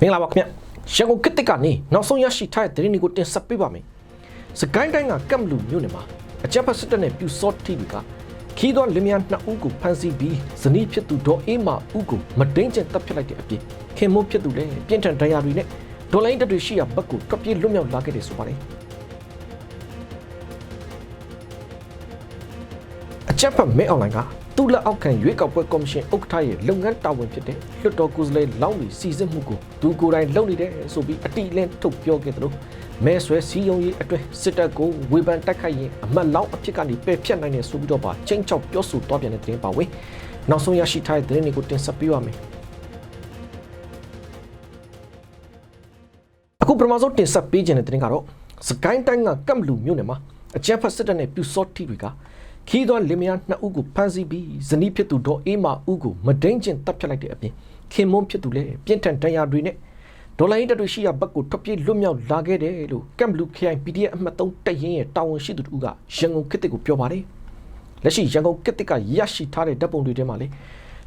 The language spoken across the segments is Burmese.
မင်္ဂလာပါခင်ဗျရန်ကုန်ကစ်တစ်ကနေနောက်ဆုံးရရှိထားတဲ့သတင်းတွေကိုတင်ဆက်ပေးပါမယ်စကိုင်းတိုင်းကကမ်လူမြို့နယ်မှာအကြမ်းဖက်စစ်တပ်နဲ့ပြူစောတီဗီကခီးသောလင်မယားနှစ်ဦးကိုဖမ်းဆီးပြီးဇနီးဖြစ်သူဒေါ်အေးမာဦးကိုမတိန်ကျန်တပ်ဖြတ်လိုက်တဲ့အပြင်ခင်မုန်းဖြစ်သူလည်းပြင်းထန်ဒဏ်ရာတွေနဲ့ဒေါ်လိုင်းတပ်တွေရှိရာဘက်ကိုထွက်ပြေးလွတ်မြောက်လာခဲ့တယ်ဆိုပါတယ်အကြမ်းဖက်မဲအွန်လိုင်းက သူ့လက်အောက်ခံရွေးကောက်ပွဲကော်မရှင်ဥက္ကဋ္ဌရဲ့လုပ်ငန်းတာဝန်ဖြစ်တဲ့လွှတ်တော်ကိုယ်စားလှယ်လောင်းလီစီစစ်မှုကိုသူကိုယ်တိုင်လုပ်နေတယ်ဆိုပြီးအတိအလင်းထုတ်ပြောခဲ့တယ်လို့မဲဆွဲစီယုံရေးအတွက်စစ်တပ်ကိုဝေဖန်တိုက်ခိုက်ရင်အမတ်လောင်းအဖြစ်ကနေပယ်ဖြတ်နိုင်တယ်ဆိုပြီးတော့ပါချင်းချောက်ပြောဆိုတော့ပြန်တဲ့သတင်းပါဝင်နောက်ဆုံးရရှိထားတဲ့သတင်းတွေကိုတင်ဆက်ပေးပါမယ်အခုပထမဆုံးတင်ဆက်ပေးခြင်းတဲ့သတင်းကတော့စကိုင်းတိုင်းကကမ်လူမြို့နယ်မှာအကြမ်းဖက်စစ်တပ်နဲ့ပြူစောတိတွေက ခီးသောလင်မယားနှစ်ဦးကိုဖမ်းဆီးပြီးဇနီးဖြစ်သူဒေါ်အေးမာဦးကိုမဒိန်ကျင်တပ်ဖြတ်လိုက်တဲ့အပြင်ခင်မွန်းဖြစ်သူလည်းပြင်းထန်ဒဏ်ရာတွေနဲ့ဒေါ်လာရင်းတပ်တွေရှိရာဘက်ကိုထွက်ပြေးလွတ်မြောက်လာခဲ့တယ်လို့ကမ်ဘလူး KI PDF အမှတ်3တပ်ရင်းရဲ့တာဝန်ရှိသူတို့ကရန်ကုန်ခေတ်တစ်ကိုပြောပါတယ်လက်ရှိရန်ကုန်ခေတ်တစ်ကရရှိထားတဲ့ဓာတ်ပုံတွေထဲမှာလေ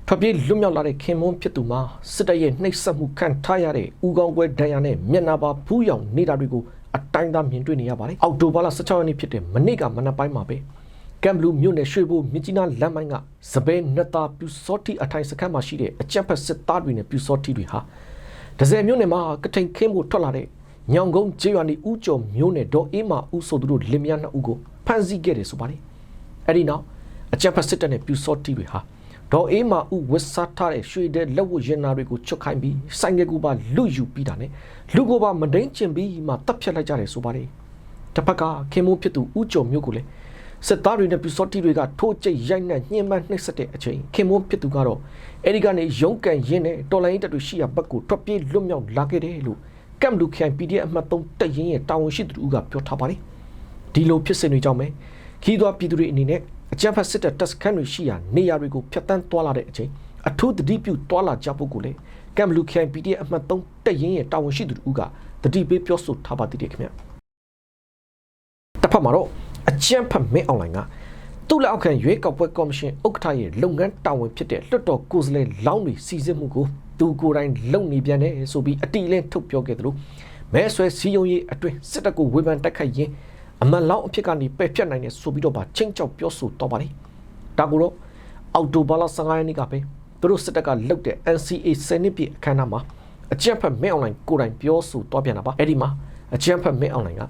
ထွက်ပြေးလွတ်မြောက်လာတဲ့ခင်မွန်းဖြစ်သူမှာစစ်တပ်ရဲ့နှိပ်စက်မှုခံထားရတဲ့ဦးကောင်းပွဲဒဏ်ရာနဲ့မျက်နှာပါဖူးယောင်နေတာတွေကိုအတိုင်းသားမြင်တွေ့နေရပါတယ်အောက်တိုဘာလ16ရက်နေ့ဖြစ်တဲ့မနေ့ကမနက်ပိုင်းမှာပဲ ကမ်ဘလူးမြို့နယ်ရွှေဘိုမြကြီးနားလမ်းပိုင်းကစပယ်နတာပြူစောတိအထိုင်စခန်းမှာရှိတဲ့အကြက်ဖက်စစ်သားတွေနဲ့ပြူစောတိတွေဟာဒဇယ်မြို့နယ်မှာကထိန်ခင်းဖို့ထွက်လာတဲ့ညောင်ကုန်းကျေးရွာနေဦးကျော်မြို့နယ်ဒေါ်အေးမာဦးဆိုသူတို့လင်မယားနှစ်ဦးကိုဖမ်းဆီးခဲ့တယ်ဆိုပါတယ်အဲ့ဒီနောက်အကြက်ဖက်စစ်တပ်နဲ့ပြူစောတိတွေဟာဒေါ်အေးမာဦးဝစ်စားထားတဲ့ရွှေတဲ့လက်ဝတ်ရင်နာတွေကိုချွတ်ခိုင်းပြီးဆိုင်ငယ်ကူပါလူယူပြီးတာနဲ့လူကိုပါမဒိန်ကျင်ပြီးမှတပ်ဖြတ်လိုက်ကြတယ်ဆိုပါတယ်တစ်ဖက်ကခင်မိုးဖြစ်သူဦးကျော်မြို့ကိုလည်း စစ်သားတွေနဲ့ပြူစောတိတွေကထိုးကျိတ်ရိုက်နှက်ညှဉ်းပန်းနှိပ်စက်တဲ့အချိန်ခင်မိုးဖြစ်သူကတော့အဲဒီကနေရုံးကန်ရင်းနဲ့တော်လိုင်းတပ်တွေရှိရာဘက်ကိုထွက်ပြေးလွတ်မြောက်လာခဲ့တယ်လို့ကမ်လူခိုင် PDF အမှတ်3တပ်ရင်းရဲ့တာဝန်ရှိသူတို့ကပြောထားပါတယ်ဒီလိုဖြစ်စဉ်တွေကြောင့်ပဲခီးသွွားပြည်သူတွေအနေနဲ့အကြမ်းဖက်စစ်တပ်တပ်စခန်းတွေရှိရာနေရာတွေကိုဖျက်ဆီးသွားလာတဲ့အချိန်အထူးတတိပြုသွားလာကြဖို့ကိုလေကမ်လူခိုင် PDF အမှတ်3တပ်ရင်းရဲ့တာဝန်ရှိသူတို့ကတတိပေးပြောဆိုထားပါသေးတယ်ခင်ဗျတစ်ဖက်မှာတော့အ ကြမ်းဖက်မင်းအွန်လိုင်းကသူ့လက်အောက်ခံရွေးကောက်ပွဲကော်မရှင်ဥက္ကဋ္ဌရဲ့လုပ်ငန်းတာဝန်ဖြစ်တဲ့လွှတ်တော်ကိုယ်စားလှယ်လောင်းတွေစီစစ်မှုကိုသူကိုယ်တိုင်လုပ်နေပြန်တယ်ဆိုပြီးအတိအလင်းထုတ်ပြောခဲ့တယ်လို့မဲဆွဲစည်းရုံးရေးအတွင်းစစ်တပ်ကိုဝေဖန်တိုက်ခိုက်ရင်းအမတ်လောင်းအဖြစ်ကနေပယ်ဖြတ်နိုင်တယ်ဆိုပြီးတော့ဗချင်းချောက်ပြောဆိုတော့ပါလေဒါကိုတော့အောက်တိုဘာလ15ရက်နေ့ကပဲသူတို့စစ်တပ်ကလုတ်တဲ့ NCA စနစ်ပြည့်အခမ်းအနားမှာအကြမ်းဖက်မင်းအွန်လိုင်းကိုယ်တိုင်ပြောဆိုတော့ပြန်တာပါအဲ့ဒီမှာအကြမ်းဖက်မင်းအွန်လိုင်းက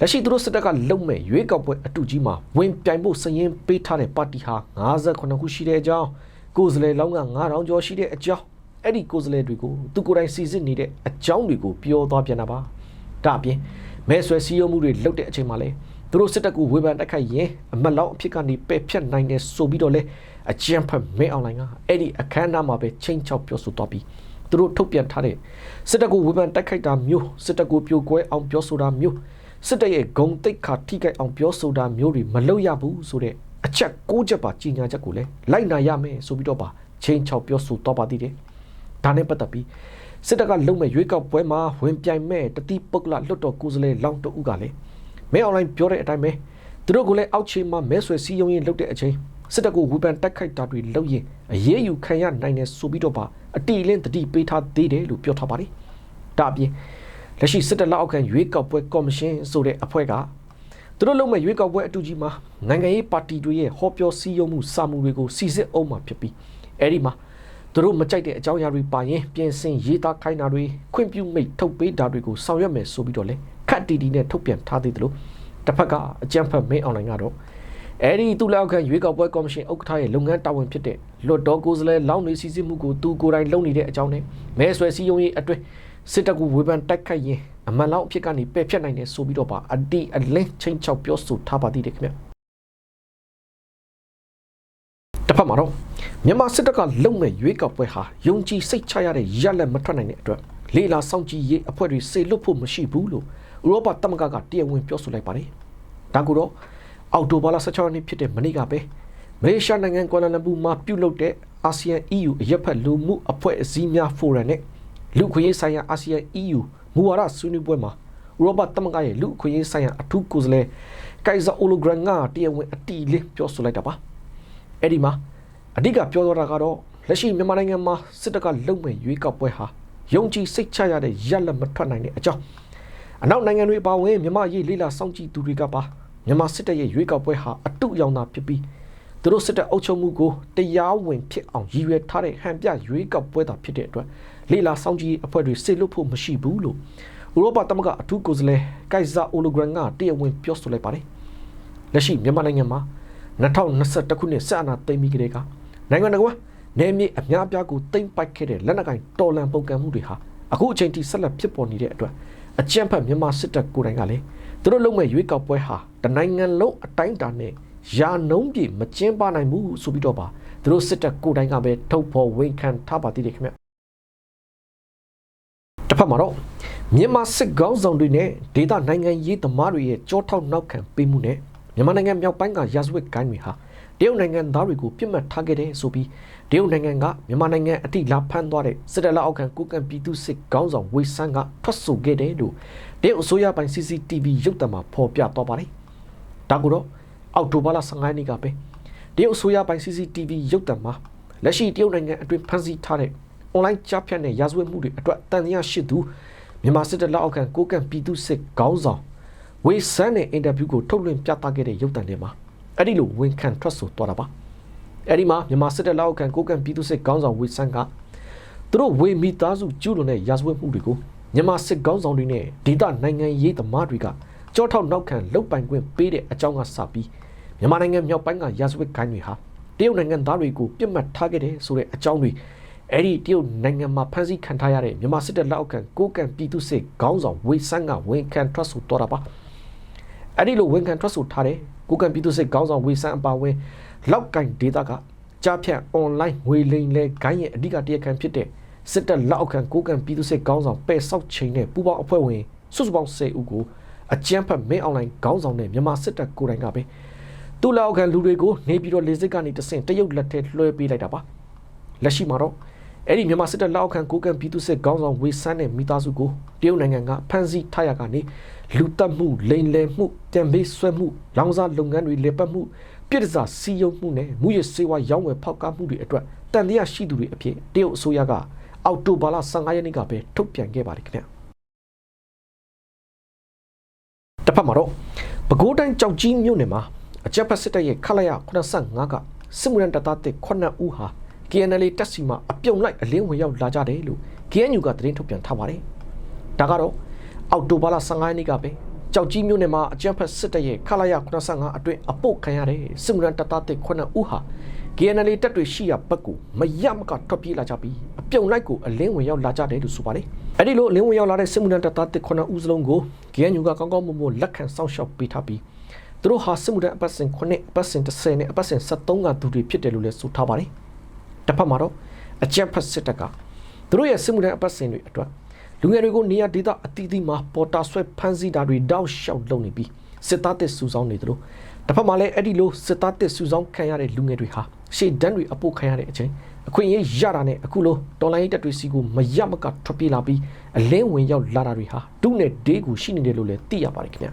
လက်ရှိသူတို့စစ်တပ်ကလုံမဲ့ရွေးကောက်ပွဲအတူကြီးမှာဝင်ပြိုင်ဖို့စရင်ပေးထားတဲ့ပါတီဟာ58ခုရှိတဲ့အကြောင်းကိုယ်စားလှယ်လောင်းက9000ကျော်ရှိတဲ့အကြောင်းအဲ့ဒီကိုယ်စားလှယ်တွေကိုသူကိုယ်တိုင်စီစစ်နေတဲ့အကြောင်းတွေကိုပြောသွားပြန်တာပါဒါအပြင်မဲဆွဲစည်းရုံးမှုတွေလုပ်တဲ့အချိန်မှာလဲသူတို့စစ်တပ်ကိုဝေဖန်တိုက်ခိုက်ရင်အမတ်လောင်းအဖြစ်ကနေပယ်ဖြတ်နိုင်တယ်ဆိုပြီးတော့လဲအကြံဖက်မဲအွန်လိုင်းကအဲ့ဒီအခမ်းအနားမှာပဲချိန်ချောက်ပြောဆိုသွားပြီးသူတို့ထုတ်ပြန်ထားတဲ့စစ်တပ်ကိုဝေဖန်တိုက်ခိုက်တာမျိုးစစ်တပ်ကိုပြိုကွဲအောင်ပြောဆိုတာမျိုး စစ်တပ်ရဲ့ဂုံတိတ်ခါထိခိုက်အောင်ပြောဆိုတာမျိုးတွေမလုပ်ရဘူးဆိုတဲ့အချက်၉ချက်ပါကြီးညာချက်ကိုလည်းလိုက်နာရမယ်ဆိုပြီးတော့ပါချိန်ချောက်ပြောဆိုတော့ပါသေးတယ်ဒါနဲ့ပတ်သက်ပြီးစစ်တပ်ကလုံမဲ့ရွေးကောက်ပွဲမှာဝင်ပြိုင်မဲ့တတိပုဂ္ဂလလွတ်တော်ကိုယ်စားလှယ်လောင်းတဦးကလည်းမဲအွန်လိုင်းပြောတဲ့အတိုင်းပဲသူတို့ကလည်းအောက်ခြေမှာမဲဆွယ်စည်းရုံးရေးလုပ်တဲ့အချိန်စစ်တပ်ကိုဝေဖန်တိုက်ခိုက်တာတွေလုပ်ရင်အရေးယူခံရနိုင်တယ်ဆိုပြီးတော့ပါအတီလင်းတတိပေးထားသေးတယ်လို့ပြောထားပါတယ်ဒါအပြင် လက်ရှိစစ်တပ်လက်အောက်ခံရွေးကောက်ပွဲကော်မရှင်ဆိုတဲ့အဖွဲ့ကသူတို့လုပ်မဲ့ရွေးကောက်ပွဲအတူကြီးမှာနိုင်ငံရေးပါတီတွေရဲ့ဟောပြောစည်းရုံးမှုစာမှုတွေကိုစီစစ်အောင်မှာဖြစ်ပြီးအဲဒီမှာသူတို့မကြိုက်တဲ့အကြောင်းအရာတွေပါရင်ပြင်ဆင်ရေးသားခိုင်းတာတွေခွင့်ပြုမိတ်ထုတ်ပေးတာတွေကိုဆောင်ရွက်မယ်ဆိုပြီးတော့လေခက်တီတီနဲ့ထုတ်ပြန်ထားသေးတယ်လို့တစ်ဖက်ကအကြံဖတ်မင်းအွန်လိုင်းကတော့အဲဒီသူလက်အောက်ခံရွေးကောက်ပွဲကော်မရှင်ဥက္ကဋ္ဌရဲ့လုပ်ငန်းတာဝန်ဖြစ်တဲ့လွတ်တော်ကိုယ်စားလှယ်လောင်းနေစီစစ်မှုကိုသူကိုယ်တိုင်လုပ်နေတဲ့အကြောင်းနဲ့မဲဆွယ်စည်းရုံးရေးအတွင်း စစ်တပ်ကိုဝေဖန်တိုက်ခိုက်ရင်အမှန်လောက်အဖြစ်ကနေပယ်ဖြတ်နိုင်တယ်ဆိုပြီးတော့ပါအတီအလင်းချင်းချောက်ပြောဆိုထားပါသေးတယ်ခင်ဗျတစ်ဖက်မှာတော့မြန်မာစစ်တပ်ကလုံမဲ့ရွေးကောက်ပွဲဟာယုံကြည်စိတ်ချရတဲ့ရလက်မထွက်နိုင်တဲ့အတွက်လေလာစောင့်ကြည့်ရေးအဖွဲ့တွေစေလွတ်ဖို့မရှိဘူးလို့ဥရောပသမဂ္ဂကတရားဝင်ပြောဆိုလိုက်ပါတယ်ဒါကူတော့အောက်တိုဘာလ16ရက်နေ့ဖြစ်တဲ့မနေ့ကပဲမလေးရှားနိုင်ငံကွာလာလမ်ပူမှာပြုလုပ်တဲ့အာဆီယံ EU အရက်ဖက်လူမှုအဖွဲ့အစည်းများဖိုရမ်နဲ့ လူခွင့်ရေးဆိုင်ရာအာဆီယံ EU မူဝါဒဆွေးနွေးပွဲမှာဥရောပသမဂ္ဂရဲ့လူခွင့်ရေးဆိုင်ရာအထူးကိုယ်စားလှယ်ကိုင်ဇာအိုလိုဂရန်ကတရားဝင်အတီးလေးပြောဆိုလိုက်တာပါအဲ့ဒီမှာအဓိကပြောတော့တာကတော့လက်ရှိမြန်မာနိုင်ငံမှာစစ်တပ်ကလုံမဲ့ရွေးကောက်ပွဲဟာယုံကြည်စိတ်ချရတဲ့ရက်လက်မထွက်နိုင်တဲ့အကြောင်းအနောက်နိုင်ငံတွေပါဝင်မြန်မာရေးလေးလာစောင့်ကြည့်သူတွေကပါမြန်မာစစ်တပ်ရဲ့ရွေးကောက်ပွဲဟာအတုအယောင်သာဖြစ်ပြီး သူတို့စစ်တပ်အုပ်ချုပ်မှုကိုတရားဝင်ဖြစ်အောင်ရည်ရွယ်ထားတဲ့ဟန်ပြရွေးကောက်ပွဲသာဖြစ်တဲ့အတွက်လေးလာစောင့်ကြည့်အဖွဲ့တွေစေလွတ်ဖို့မရှိဘူးလို့ဥရောပသမဂ္ဂအထူးကိုယ်စားလှယ်ကိုက်ဇာအိုလိုဂရန်ကတရားဝင်ပြောဆိုလိုက်ပါတယ်လက်ရှိမြန်မာနိုင်ငံမှာ2021ခုနှစ်ဆက်အနာသိမ်းပြီးကလေးကနိုင်ငံတော်ကနေမြေအများအပြားကိုတိမ့်ပိုက်ခဲ့တဲ့လက်နက်ကင်တော်လန်ပုံကံမှုတွေဟာအခုအချိန်ထိဆက်လက်ဖြစ်ပေါ်နေတဲ့အတွက်အကြမ်းဖက်မြန်မာစစ်တပ်ကိုယ်တိုင်ကလည်းသူတို့လုံးမဲ့ရွေးကောက်ပွဲဟာတနိုင်ငံလုံးအတိုင်းအတာနဲ့ ယာနှုံးပြေမကျင်းပနိုင်ဘူးဆိုပြီးတော့ပါသူတို့စစ်တပ်ကိုယ်တိုင်ကပဲထုတ်ဖော်ဝန်ခံထားပါသေးတယ်ခင်ဗျတစ်ဖက်မှာတော့မြန်မာစစ်ကောင်းဆောင်တွေနဲ့ဒေသနိုင်ငံရေးသမားတွေရဲ့ကြောထောက်နောက်ခံပေးမှုနဲ့မြန်မာနိုင်ငံမြောက်ပိုင်းကရာဇဝတ်ကိုင်းတွေဟာတရုတ်နိုင်ငံသားတွေကိုပြစ်မှတ်ထားခဲ့တဲ့ဆိုပြီးတရုတ်နိုင်ငံကမြန်မာနိုင်ငံအထိလာဖမ်းသွားတဲ့စစ်တပ်လက်အောက်ခံကုကံပြည်သူစစ်ကောင်းဆောင်ဝေဆန်းကထွက်ဆိုခဲ့တယ်လို့တရုတ်အစိုးရပိုင် CCTV ရုပ်သံမှာဖော်ပြသွားပါတယ်။ဒါကတော့ အောက်တိုဘာလ15ရက်နေ့ကပဲတရုတ်အစိုးရပိုင် CCTV ရုပ်သံမှာလက်ရှိတရုတ်နိုင်ငံအတွင်းဖမ်းဆီးထားတဲ့ online ကြားဖြတ်တဲ့ရာဇဝတ်မှုတွေအတွက်တန်တရားရှိသူမြန်မာစစ်တပ်လက်အောက်ခံကုကံပြည်သူစစ်ကောင်းဆောင်ဝေဆန်းနဲ့အင်တာဗျူးကိုထုတ်လွှင့်ပြသခဲ့တဲ့ရုပ်သံထဲမှာအဲ့ဒီလိုဝန်ခံထွက်ဆိုသွားတာပါအဲ့ဒီမှာမြန်မာစစ်တပ်လက်အောက်ခံကိုကံပြည်သူစစ်ကောင်းဆောင်ဝေဆန်းကသူတို့ဝေမိသားစုကျူးလွန်တဲ့ရာဇဝတ်မှုတွေကိုမြန်မာစစ်ကောင်းဆောင်တွေနဲ့ဒေသနိုင်ငံရေးသမားတွေကကြောထောက်နောက်ခံလုတ်ပိုင်ခွင့်ပေးတဲ့အကြောင်းကစပြီး မြန်မာနိုင်ငံမြောက်ပိုင်းကရာဇဝတ်ဂိုင်းတွေဟာတရုတ်နိုင်ငံသားတွေကိုပြစ်မှတ်ထားခဲ့တဲ့ဆိုတဲ့အကြောင်းတွေအဲ့ဒီတရုတ်နိုင်ငံမှာဖမ်းဆီးခံထားရတဲ့မြန်မာစစ်တပ်လက်အောက်ခံကိုကံပြည်သူစစ်ခေါင်းဆောင်ဝေဆန်းကဝန်ခံထွက်ဆိုတော်တာပါအဲ့ဒီလိုဝန်ခံထွက်ဆိုထားတဲ့ကိုကံပြည်သူစစ်ခေါင်းဆောင်ဝေဆန်းအပါဝင်လောက်ကင်ဒေတာကကြားဖြတ်အွန်လိုင်းငွေလိမ်လဲဂိုင်းရဲ့အဓိကတရားခံဖြစ်တဲ့စစ်တပ်လက်အောက်ခံကိုကံပြည်သူစစ်ခေါင်းဆောင်ပယ်ဆောက်ချိန်နဲ့ပူပေါင်းအဖွဲ့ဝင်စုစုပေါင်း10ဦးကိုအကြမ်းဖက်မင်းအွန်လိုင်းခေါင်းဆောင်နဲ့မြန်မာစစ်တပ်ကိုယ်တိုင်ကပဲ သူ့လက်အောက်ခံလူတွေကိုနေပြည်တော်လေစစ်ကနေတဆင့်တရုတ်လက်ထဲလွှဲပေးလိုက်တာပါလက်ရှိမှာတော့အဲ့ဒီမြန်မာစစ်တပ်လက်အောက်ခံကိုကံပြည်သူစစ်ခေါင်းဆောင်ဝေဆန်းတဲ့မိသားစုကိုတရုတ်နိုင်ငံကဖမ်းဆီးထားရကနေလူတက်မှုလိန်လယ်မှုတံမေးဆွဲမှုလောင်စာလုပ်ငန်းတွေလေပတ်မှုပြည်တစားစီယုံမှုနဲ့မူရစေဝါရောင်းဝယ်ဖောက်ကားမှုတွေအတွက်တန်တရားရှိသူတွေအဖြစ်တရုတ်အစိုးရကအောက်တိုဘာလ15ရက်နေ့ကပဲထုတ်ပြန်ခဲ့ပါတယ်ခင်ဗျတစ်ဖက်မှာတော့ပဲခူးတိုင်းကြောက်ကြီးမြို့နယ်မှာ အကြက်ဖက်စစ်တပ်ရဲ့ခလာရ85ကစစ်မှုရန်တပ်သားတစ်9ဦးဟာ KNL တက်စီမှာအပြုံလိုက်အလင်းဝင်ရောက်လာကြတယ်လို့ KNU ကသတင်းထုတ်ပြန်ထားပါတယ်။ဒါကတော့အောက်တိုဘာလ15ရက်နေ့ကပဲကြောက်ကြီးမြို့နယ်မှာအကြမ်းဖက်စစ်တပ်ရဲ့ခလာရ85အတွင်းအပုတ်ခံရတဲ့စစ်မှုရန်တပ်သားတစ်9ဦးဟာ KNL တက်တွေရှိရာဘက်ကိုမရမကထွက်ပြေးလာကြပြီးအပြုံလိုက်ကိုအလင်းဝင်ရောက်လာကြတယ်လို့ဆိုပါတယ်။အဲ့ဒီလိုအလင်းဝင်ရောက်လာတဲ့စစ်မှုရန်တပ်သားတစ်9ဦးစလုံးကို KNU ကကောင်းကောင်းမွန်မွန်လက်ခံစောင့်ရှောက်ပေးထားပြီး သူတို့ဟာစစ်မှုရန်အပတ်စဉ်9အပတ်စဉ်10နဲ့အပတ်စဉ်73ကသူတွေဖြစ်တယ်လို့လည်းဆိုထားပါတယ်။တစ်ဖက်မှာတော့အကြမ်းဖက်စစ်တပ်ကသူတို့ရဲ့စစ်မှုရန်အပတ်စဉ်တွေအတွက်လူငယ်တွေကိုနေရာဒေသအသီးသီးမှာပေါ်တာဆွဲဖမ်းဆီးတာတွေတောက်လျှောက်လုပ်နေပြီးစစ်သားတစ်စုဆောင်းနေတယ်လို့တစ်ဖက်မှာလည်းအဲ့ဒီလိုစစ်သားတစ်စုဆောင်းခံရတဲ့လူငယ်တွေဟာရှေ့တန်းတွေအပုတ်ခံရတဲ့အချိန်အခွင့်အရေးရတာနဲ့အခုလိုတော်လိုင်းတက်တွေစီကိုမရမကထွက်ပြေးလာပြီးအလင်းဝင်ရောက်လာတာတွေဟာဒုနဲ့ဒေးကိုရှိနေတယ်လို့လည်းသိရပါတယ်ခင်ဗျာ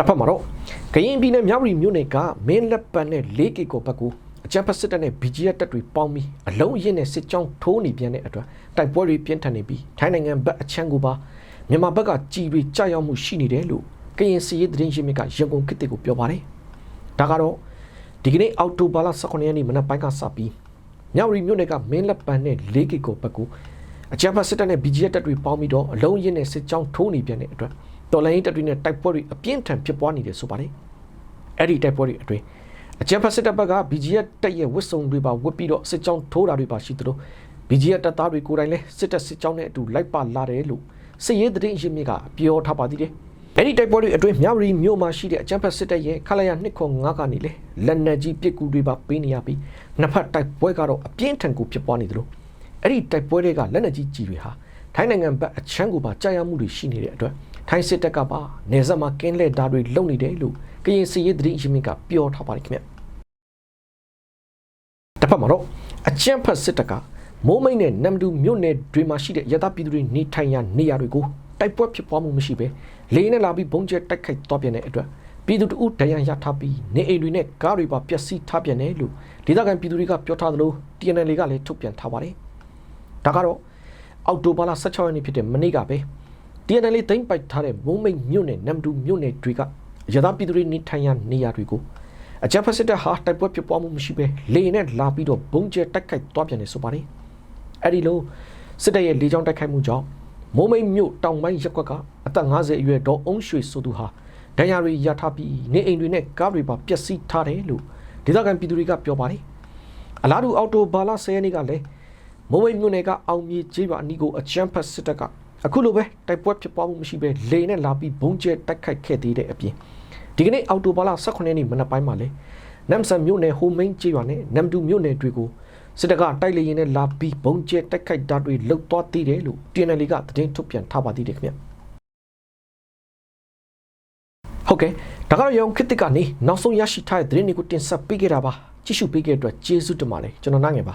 တစ်ဖက်မှာတော့ကရင်ပြည်နယ်မြောက်ရီမြို့နယ်ကမင်းလက်ပံနဲ့ 4K ကိုဘက်ကိုအကြမ်းဖက်စစ်တပ်နဲ့ BGF တပ်တွေပေါင်းပြီးအလုံးအရင်နဲ့စစ်ကြောင်းထိုးနေပြန်တဲ့အတွက်တိုက်ပွဲတွေပြင်းထန်နေပြီးထိုင်းနိုင်ငံဘက်အချမ်းကိုပါမြန်မာဘက်ကကြည်ပြီးကြောက်ရွံ့မှုရှိနေတယ်လို့ကရင်စီရေးသတင်းရင်းမြစ်ကရန်ကုန်ခေတ်ကိုပြောပါတယ်။ဒါကတော့ဒီကနေ့အောက်တိုဘာလ18ရက်နေ့မနက်ပိုင်းကစပြီးမြောက်ရီမြို့နယ်ကမင်းလက်ပံနဲ့ 4K ကိုဘက်ကိုအကြမ်းဖက်စစ်တပ်နဲ့ BGF တပ်တွေပေါင်းပြီးတော့အလုံးအရင်နဲ့စစ်ကြောင်းထိုးနေပြန်တဲ့အတွက် တော်လိုင်းတပ်တွေနဲ့တိုက်ပွဲတွေအပြင်းထန်ဖြစ်ပွားနေတယ်ဆိုပါတယ်။အဲ့ဒီတိုက်ပွဲတွေအတွင်းအကြံဖက်စစ်တပ်ဘက်က BGF တက်ရဲ့ဝစ်စုံတွေပါဝစ်ပြီးတော့စစ်ကြောင်းထိုးတာတွေပါရှိသလို BGF တပ်သားတွေကိုယ်တိုင်လည်းစစ်တပ်စစ်ကြောင်းနဲ့အတူလိုက်ပါလာတယ်လို့စစ်ရေးသတင်းရင်းမြစ်ကပြောထားပါသေးတယ်။အဲ့ဒီတိုက်ပွဲတွေအတွင်းမြောက်ရီမြို့မှာရှိတဲ့အကြံဖက်စစ်တပ်ရဲ့ခလာရ205ကနေလေလက်နက်ကြီးပစ်ကူတွေပါပေးနေရပြီးနှစ်ဖက်တိုက်ပွဲကတော့အပြင်းထန်ကိုဖြစ်ပွားနေသလိုအဲ့ဒီတိုက်ပွဲတွေကလက်နက်ကြီးကြီးတွေဟာထိုင်းနိုင်ငံဘက်အချမ်းကိုပါကြာရမှုတွေရှိနေတဲ့အတွက် ထိုင်းစစ်တပ်ကပါနေဆက်မှာကင်းလက်ဓာတ်တွေလုံနေတယ်လို့ကရင်စီရေးသတင်းရင်းမြစ်ကပြောထားပါတယ်ခင်ဗျတစ်ဖက်မှာတော့အချမ်းဖက်စစ်တပ်ကမိုးမိတ်နဲ့နမ်ဒူမြို့နယ်တွေမှာရှိတဲ့ရသပြည်သူတွေနေထိုင်ရာနေရာတွေကိုတိုက်ပွဲဖြစ်ပွားမှုမရှိဘဲလေနဲ့လာပြီးဘုံကျဲတိုက်ခိုက်သွားပြန်တဲ့အတွက်ပြည်သူတို့ဒဏ်ရာရထားပြီးနေအိမ်တွေနဲ့ကားတွေပါပျက်စီးထားပြန်တယ်လို့ဒေသခံပြည်သူတွေကပြောထားသလို TNL ကလည်းထုတ်ပြန်ထားပါတယ်။ဒါကတော့အောက်တိုဘာလ16ရက်နေ့ဖြစ်တဲ့မနေ့ကပဲ TNL သိမ့်ပိုက်ထားတဲ့မုံမိတ်မြို့နယ်နမ်ဒူမြို့နယ်တွေကရသပြည်သူတွေနေထိုင်ရာနေရာတွေကိုအကြမ်းဖက်စစ်တပ်ဟာတိုက်ပွဲဖြစ်ပွားမှုမရှိဘဲလေနဲ့လာပြီးတော့ဘုံကျဲတိုက်ခိုက်သွားပြန်နေဆိုပါတယ်အဲ့ဒီလိုစစ်တပ်ရဲ့လေကြောင်းတိုက်ခိုက်မှုကြောင့်မုံမိတ်မြို့တောင်ပိုင်းရက်ကွက်ကအသက်50အရွယ်ဒေါ်အုံးရွှေဆိုသူဟာဒဏ်ရာတွေရထားပြီးနေအိမ်တွေနဲ့ကားတွေပါပျက်စီးထားတယ်လို့ဒေသခံပြည်သူတွေကပြောပါတယ်အလားတူအော်တိုဘာလာ10ရက်နေ့ကလည်းမုံဝိတ်မြို့နယ်ကအောင်မြေကျေးရွာအနီးကိုအချမ်းဖတ်စစ်တပ်က အခုလိုပဲတိုက်ပွဲဖြစ်ပွားမှုမရှိပဲလေနဲ့လာပြီးဘုံကျဲတိုက်ခိုက်ခဲ့သေးတဲ့အပြင်ဒီကနေ့အောက်တိုဘာလ18ရက်နေ့မနက်ပိုင်းမှာလဲနမ်ဆန်မြို့နယ်ဟိုမိန်ကျေးရွာနဲ့နမ်ဒူမြို့နယ်တွေကိုစစ်တပ်ကတိုက်လေရင်နဲ့လာပြီးဘုံကျဲတိုက်ခိုက်တာတွေလှုပ်သွားသေးတယ်လို့ TNL ကသတင်းထုတ်ပြန်ထားပါသေးတယ်ခင်ဗျဟုတ်ကဲ့ဒါကတော့ရောင်ခစ်တစ်ကနေနောက်ဆုံးရရှိထားတဲ့သတင်းတွေကိုတင်ဆက်ပေးခဲ့တာပါကြည့်ရှုပေးခဲ့တဲ့အတွက်ကျေးဇူးတင်ပါတယ်ကျွန်တော်နိုင်ငယ်ပါ